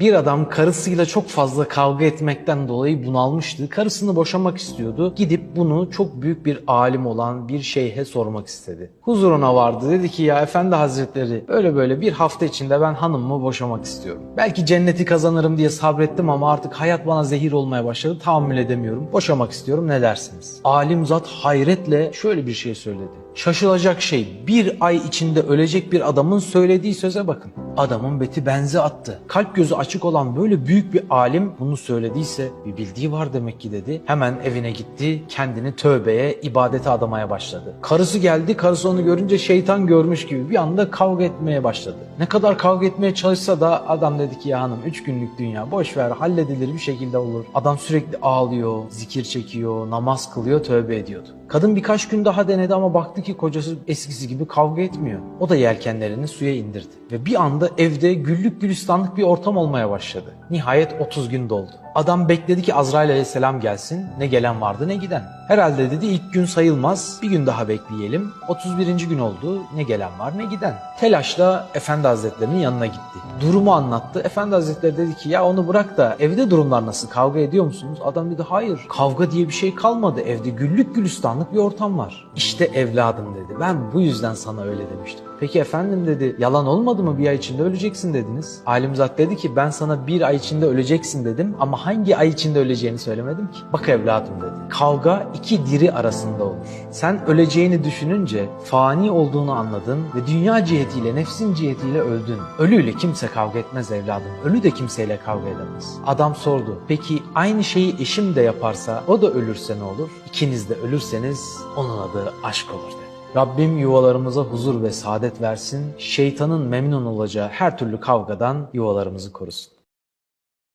Bir adam karısıyla çok fazla kavga etmekten dolayı bunalmıştı. Karısını boşamak istiyordu. Gidip bunu çok büyük bir alim olan bir şeyhe sormak istedi. Huzuruna vardı. Dedi ki ya efendi hazretleri böyle böyle bir hafta içinde ben hanımımı boşamak istiyorum. Belki cenneti kazanırım diye sabrettim ama artık hayat bana zehir olmaya başladı. Tahammül edemiyorum. Boşamak istiyorum ne dersiniz? Alim zat hayretle şöyle bir şey söyledi. Şaşılacak şey bir ay içinde ölecek bir adamın söylediği söze bakın. Adamın beti benzi attı. Kalp gözü açık olan böyle büyük bir alim bunu söylediyse bir bildiği var demek ki dedi. Hemen evine gitti kendini tövbeye, ibadete adamaya başladı. Karısı geldi karısı onu görünce şeytan görmüş gibi bir anda kavga etmeye başladı. Ne kadar kavga etmeye çalışsa da adam dedi ki ya hanım 3 günlük dünya boş ver halledilir bir şekilde olur. Adam sürekli ağlıyor, zikir çekiyor, namaz kılıyor, tövbe ediyordu. Kadın birkaç gün daha denedi ama baktı ki kocası eskisi gibi kavga etmiyor. O da yelkenlerini suya indirdi. Ve bir anda evde güllük gülistanlık bir ortam olmaya başladı. Nihayet 30 gün doldu. Adam bekledi ki Azrail aleyhisselam gelsin. Ne gelen vardı ne giden. Herhalde dedi ilk gün sayılmaz. Bir gün daha bekleyelim. 31. gün oldu. Ne gelen var ne giden. Telaşla Efendi Hazretlerinin yanına gitti. Durumu anlattı. Efendi Hazretleri dedi ki ya onu bırak da evde durumlar nasıl? Kavga ediyor musunuz? Adam dedi hayır. Kavga diye bir şey kalmadı. Evde güllük gülistanlık bir ortam var. İşte evladım dedi. Ben bu yüzden sana öyle demiştim. Peki efendim dedi yalan olmadı mı bir ay içinde öleceksin dediniz. Alimzat dedi ki ben sana bir ay içinde öleceksin dedim hangi ay içinde öleceğini söylemedim ki. Bak evladım dedi. Kavga iki diri arasında olur. Sen öleceğini düşününce fani olduğunu anladın ve dünya cihetiyle nefsin cihetiyle öldün. Ölüyle kimse kavga etmez evladım. Ölü de kimseyle kavga edemez. Adam sordu. Peki aynı şeyi eşim de yaparsa o da ölürse ne olur? İkiniz de ölürseniz onun adı aşk olur dedi. Rabbim yuvalarımıza huzur ve saadet versin. Şeytanın memnun olacağı her türlü kavgadan yuvalarımızı korusun.